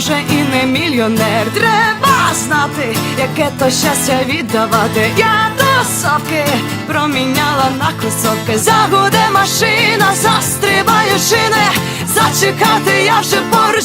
Може і не мільйонер. Треба знати, яке то щастя віддавати. Я до совки проміняла на кросовки. Загуде машина, застрибаю шини. Зачекати я вже поруч.